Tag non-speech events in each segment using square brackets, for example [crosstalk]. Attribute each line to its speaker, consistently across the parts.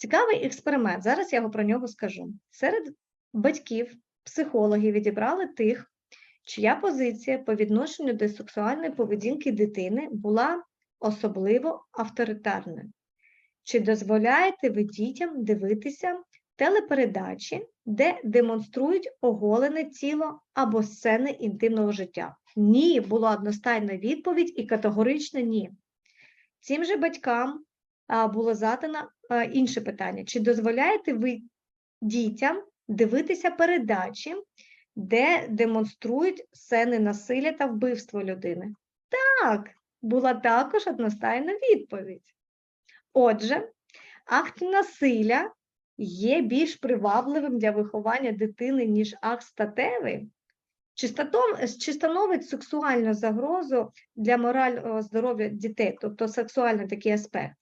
Speaker 1: Цікавий експеримент. Зараз я про нього скажу. Серед батьків, психологів відібрали тих, чия позиція по відношенню до сексуальної поведінки дитини була особливо авторитарною. Чи дозволяєте ви дітям дивитися телепередачі, де демонструють оголене тіло або сцени інтимного життя? Ні, була одностайна відповідь і категорично ні. Цим же батькам було задано інше питання: чи дозволяєте ви дітям дивитися передачі, де демонструють сцени насилля та вбивство людини? Так, була також одностайна відповідь. Отже, акт насилля є більш привабливим для виховання дитини, ніж акт статевий? Чи становить сексуальну загрозу для морального здоров'я дітей, тобто сексуальний такий аспект?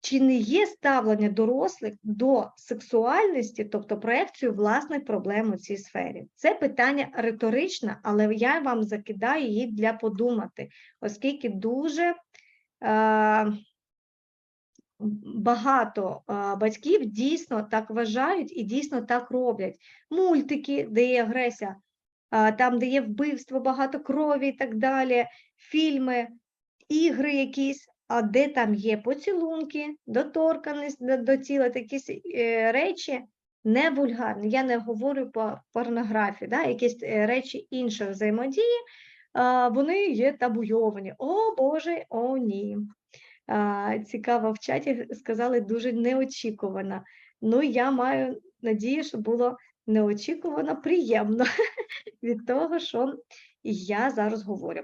Speaker 1: Чи не є ставлення дорослих до сексуальності, тобто проекцію власних проблем у цій сфері? Це питання риторичне, але я вам закидаю її для подумати, оскільки дуже е, багато е, батьків дійсно так вважають і дійсно так роблять. Мультики, де є агресія, е, там, де є вбивство, багато крові і так далі, фільми, ігри якісь, а де там є поцілунки, доторканість до, до тіла, такі е, речі не вульгарні. Я не говорю по порнографії, да, якісь е, речі іншої взаємодії, е, вони є табуйовані. О Боже, о ні. А, Цікаво, в чаті сказали дуже неочікувано. Ну, я маю надію, що було неочікувано приємно [laughs] від того, що я зараз говорю.